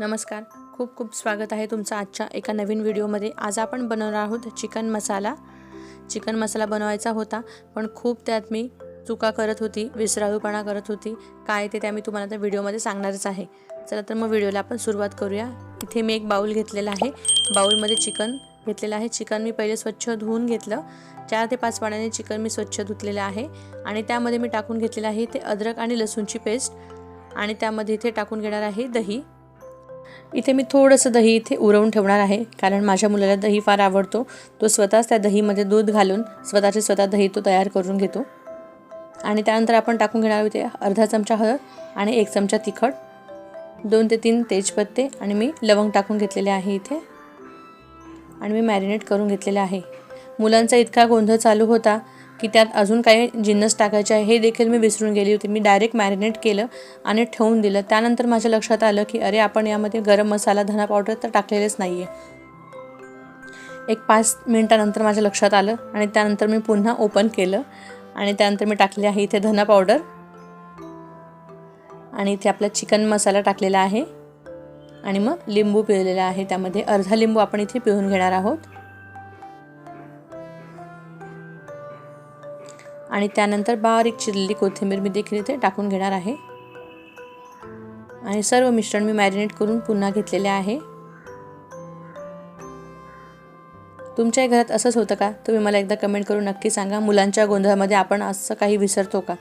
नमस्कार. खूप खूप स्वागत आहे तुमचं आजच्या एका नवीन व्हिडिओमध्ये. आज आपण बनवणार आहोत चिकन मसाला. चिकन मसाला बनवायचा होता पण खूप त्यात मी चुका करत होती विसराळूपणा करत होती. काय ते त्या मी तुम्हाला त्या व्हिडिओमध्ये सांगणारच आहे. चला तर मग व्हिडिओला आपण सुरुवात करूया. इथे मी एक बाऊल घेतलेला आहे. बाऊलमध्ये चिकन घेतलेलं आहे. चिकन मी पहिले स्वच्छ धुवून घेतलं. चार ते पाच पाण्याने चिकन मी स्वच्छ धुतलेलं आहे. आणि त्यामध्ये मी टाकून घेतलेलं आहे ते अद्रक आणि लसूणची पेस्ट. आणि त्यामध्ये इथे टाकून घेणार आहे दही. इथे मी थोडंसं दही इथे उरवून ठेवणार आहे कारण माझ्या मुलाला दही फार आवडतो. तो स्वतःच त्या दहीमध्ये दूध घालून स्वतःचे स्वतः दही तो तयार करून घेतो. आणि त्यानंतर आपण टाकून घेणार होते अर्धा चमचा हळद आणि एक चमचा तिखट दोन ते तीन तेजपत्ते आणि मी लवंग टाकून घेतलेले आहे इथे. आणि मी मॅरिनेट करून घेतलेले आहे. मुलांचा इतका गोंधळ चालू होता की त्यात अजून काही जिन्नस टाकायचे आहे हे देखील मी विसरून गेली होती. मी डायरेक्ट मॅरिनेट केलं आणि ठेवून दिलं. त्यानंतर माझ्या लक्षात आलं की अरे आपण यामध्ये गरम मसाला धना पावडर तर टाकलेलेच नाही आहे एक पाच मिनटानंतर माझ्या लक्षात आलं आणि त्यानंतर मी पुन्हा ओपन केलं आणि त्यानंतर मी टाकले आहे इथे धना पावडर आणि इथे आपला चिकन मसाला टाकलेला आहे. आणि मग लिंबू पिळलेला आहे. त्यामध्ये अर्धा लिंबू आपण इथे पिळून घेणार आहोत. आणि त्यानंतर बारीक चिरलेली कोथिंबीर मी देखील इथे टाकून घेणार आहे. आणि सर्व मिश्रण मी मॅरिनेट करून पुन्हा घेतलेले आहे. तुमच्याही घरात असंच होतं का? तुम्ही मला एकदा कमेंट करून नक्की सांगा. मुलांच्या गोंधळामध्ये आपण असं काही विसरतो का?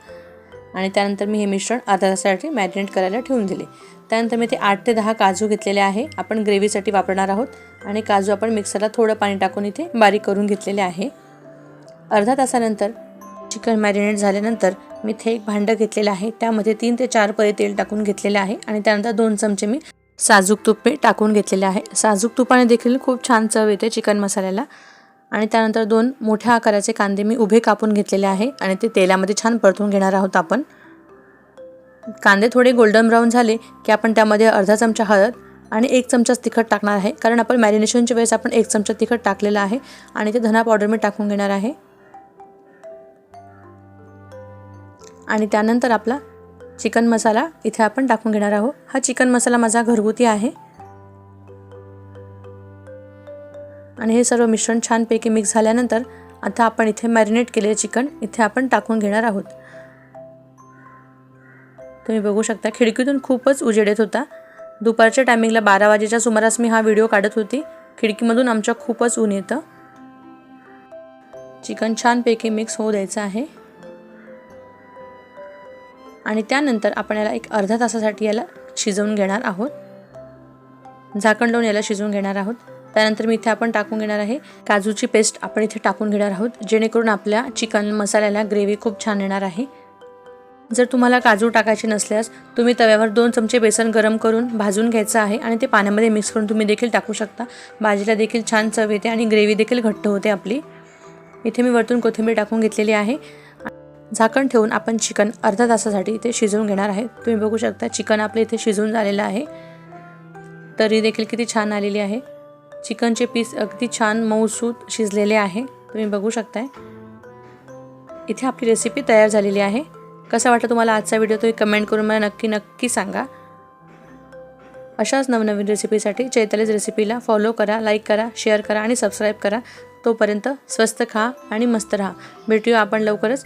आणि त्यानंतर मी हे मिश्रण अर्धा तासासाठी मॅरिनेट करायला ठेवून दिले. त्यानंतर मी ते आठ ते दहा काजू घेतलेले आहे. आपण ग्रेव्हीसाठी वापरणार आहोत. आणि काजू आपण मिक्सरला थोडं पाणी टाकून इथे बारीक करून घेतलेले आहे. अर्धा तासानंतर चिकन मॅरिनेट झाल्यानंतर मी इथे एक भांडं घेतलेलं आहे. त्यामध्ये तीन ते चार पळी तेल टाकून घेतलेले आहे आणि त्यानंतर दोन चमचे मी साजूक तूप मी टाकून घेतलेले आहे. साजूक तुपाने देखील खूप छान चव येते चिकन मसाल्याला. आणि त्यानंतर दोन मोठ्या आकाराचे कांदे मी उभे कापून घेतलेले आहे आणि ते तेलामध्ये छान परतून घेणार आहोत आपण. कांदे थोडे गोल्डन ब्राऊन झाले की आपण त्यामध्ये अर्धा चमचा हळद आणि एक चमचाच तिखट टाकणार आहे. कारण आपण मॅरिनेशनच्या वेळेस आपण एक चमचा तिखट टाकलेलं आहे आणि ते धना पावडर मी टाकून घेणार आहे. आणि त्यानंतर आपला चिकन मसाला इथे आपण टाकून घेणार आहोत. हा चिकन मसाला माझा घरगुती आहे. आणि हे सर्व मिश्रण छानपैकी मिक्स झाल्यानंतर आता आपण इथे मॅरिनेट केलेले चिकन इथे आपण टाकून घेणार आहोत. तुम्ही बघू शकता खिडकीतून खूपच उजेड येत होता. दुपारच्या टायमिंगला बारा वाजेच्या सुमारास मी हा व्हिडिओ काढत होती. खिडकीमधून आमच्या खूपच ऊन येतं. चिकन छानपैकी मिक्स होऊ द्यायचं आहे. आणि त्यानंतर आपण याला एक अर्धा तासासाठी याला शिजवून घेणार आहोत. झाकण लावून याला शिजवून घेणार आहोत. त्यानंतर मी इथे आपण टाकून घेणार आहे काजूची पेस्ट आपण इथे टाकून घेणार आहोत. जेणेकरून आपल्या चिकन मसाल्याला ग्रेव्ही खूप छान येणार आहे. जर तुम्हाला काजू टाकायचे नसल्यास तुम्ही तव्यावर दोन चमचे बेसन गरम करून भाजून घ्यायचं आहे आणि ते पाण्यामध्ये मिक्स करून तुम्ही देखील टाकू शकता. भाजीला देखील छान चव येते आणि ग्रेव्ही देखील घट्ट होते आपली. इथे मी वरतून कोथिंबीर टाकून घेतलेली आहे. झाकण ठेवून आपण चिकन अर्धा तासासाठी इथे शिजवून घेणार आहे. तुम्ही बघू शकता चिकन आपलं इथे शिजवून झालेलं आहे. तरी देखील किती छान आलेली आहे. चिकनचे पीस अगदी छान मऊसूत शिजलेले आहे. तुम्ही बघू शकताय. इथे आपली रेसिपी तयार झालेली आहे. कसा वाटलं तुम्हाला आजचा व्हिडिओ तुम्ही कमेंट करून मला नक्की नक्की सांगा. अशाच नवनवीन रेसिपीसाठी चैतालीस रेसिपीला फॉलो करा लाईक करा शेअर करा आणि सबस्क्राईब करा. तोपर्यंत स्वस्त खा आणि मस्त राहा. भेटूया आपण लवकरच